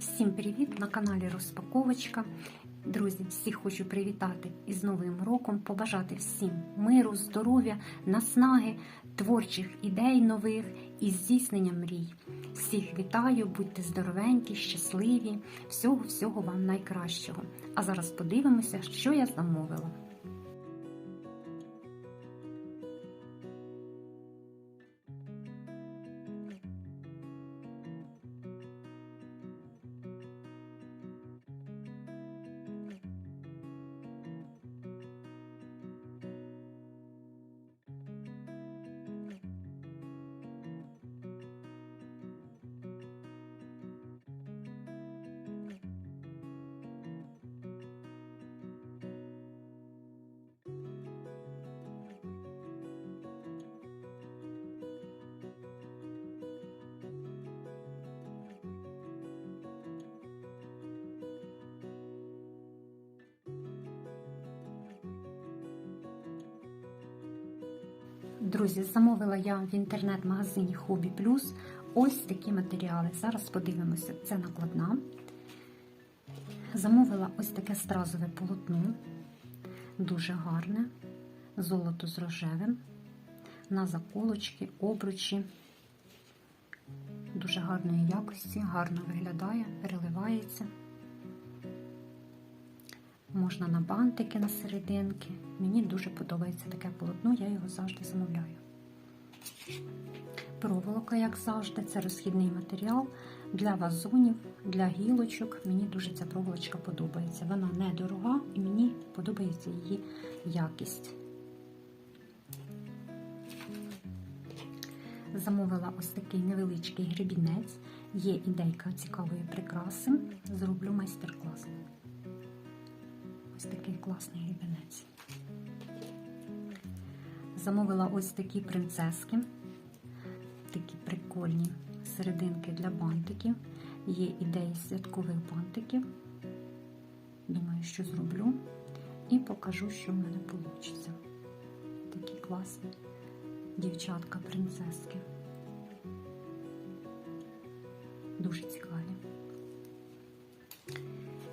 Всім привіт на каналі Розпаковочка. Друзі, всіх хочу привітати із Новим роком, побажати всім миру, здоров'я, наснаги, творчих ідей нових і здійснення мрій. Всіх вітаю, будьте здоровенькі, щасливі, всього-всього вам найкращого. А зараз подивимося, що я замовила. Друзі, замовила я в інтернет-магазині Hobby Plus ось такі матеріали. Зараз подивимося, це накладна. Замовила ось таке стразове полотно, дуже гарне, золото з рожевим, на заколочки, обручі, дуже гарної якості, гарно виглядає, переливається. Можна на бантики на серединки. Мені дуже подобається таке полотно, я його завжди замовляю. Проволока, як завжди, це розхідний матеріал для вазонів, для гілочок. Мені дуже ця проволочка подобається. Вона недорога і мені подобається її якість. Замовила ось такий невеличкий гребінець. Є ідейка цікавої прикраси. Зроблю майстер-клас. Ось такий класний гребінець. Замовила ось такі принцески, такі прикольні серединки для бантиків. Є ідеї святкових бантиків. Думаю, що зроблю. І покажу, що в мене вийде. Такі класні дівчатка-принцески. Дуже цікаві.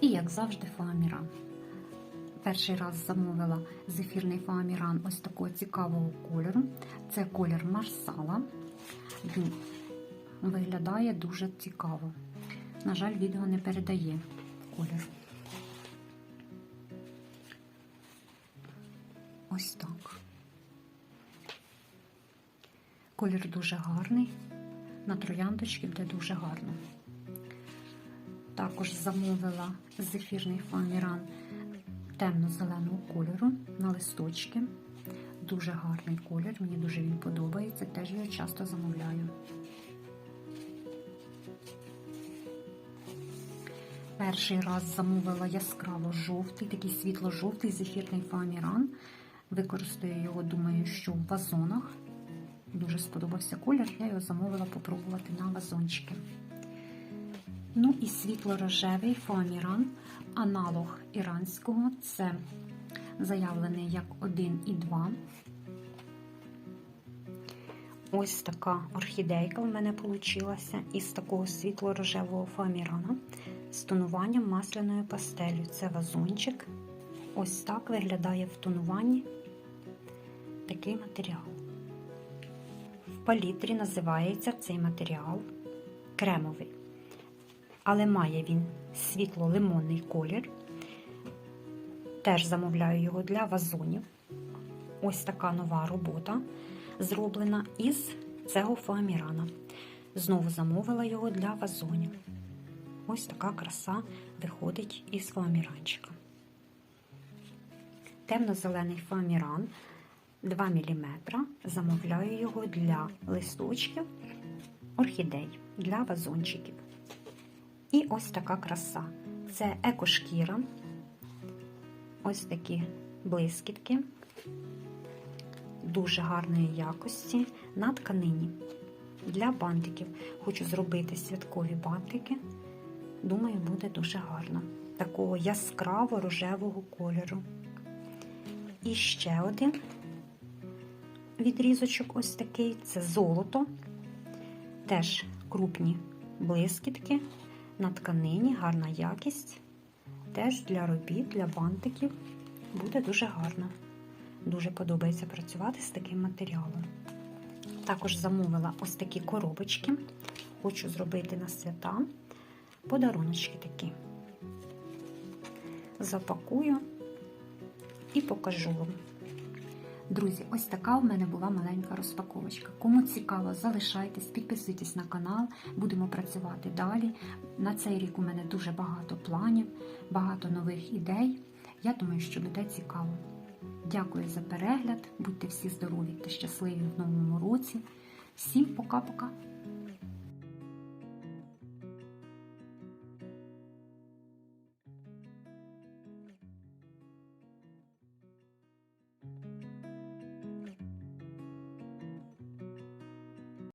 І, як завжди, фоаміра. Перший раз замовила зефірний фоаміран ось такого цікавого кольору. Це колір марсала. Він виглядає дуже цікаво. На жаль, відео не передає колір. Ось так. Колір дуже гарний. На трояндочки буде дуже гарно. Також замовила зефірний фоаміран темно-зеленого кольору на листочки. Дуже гарний колір, мені дуже він подобається, теж його часто замовляю. Перший раз замовила яскраво жовтий, такий світло-жовтий зефірний фоаміран. Використаю його, думаю, що в вазонах. Дуже сподобався колір, я його замовила попробувати на вазончики. Ну і світло-рожевий фоаміран, аналог іранського, це заявлений як 1 і 2. Ось така орхідейка в мене вийшла із такого світло-рожевого фоамірана з тонуванням масляною пастелью. Це вазончик. Ось так виглядає в тонуванні такий матеріал. В палітрі називається цей матеріал кремовий але має він світло-лимонний колір. Теж замовляю його для вазонів. Ось така нова робота зроблена із цього фоамірана. Знову замовила його для вазонів. Ось така краса виходить із фоаміранчика. Темно-зелений фоаміран 2 мм. Замовляю його для листочків орхідей, для вазончиків. І ось така краса. Це екошкіра, ось такі блискітки, дуже гарної якості на тканині. Для бантиків. Хочу зробити святкові бантики. Думаю, буде дуже гарно. Такого яскраво рожевого кольору. І ще один відрізочок ось такий це золото. Теж крупні блискітки на тканині, гарна якість. Теж для робіт, для бантиків буде дуже гарно. Дуже подобається працювати з таким матеріалом. Також замовила ось такі коробочки. Хочу зробити на свята подаруночки такі. Запакую і покажу вам. Друзі, ось така у мене була маленька розпаковочка. Кому цікаво, залишайтесь, підписуйтесь на канал, будемо працювати далі. На цей рік у мене дуже багато планів, багато нових ідей. Я думаю, що буде цікаво. Дякую за перегляд, будьте всі здорові та щасливі в новому році. Всім пока-пока!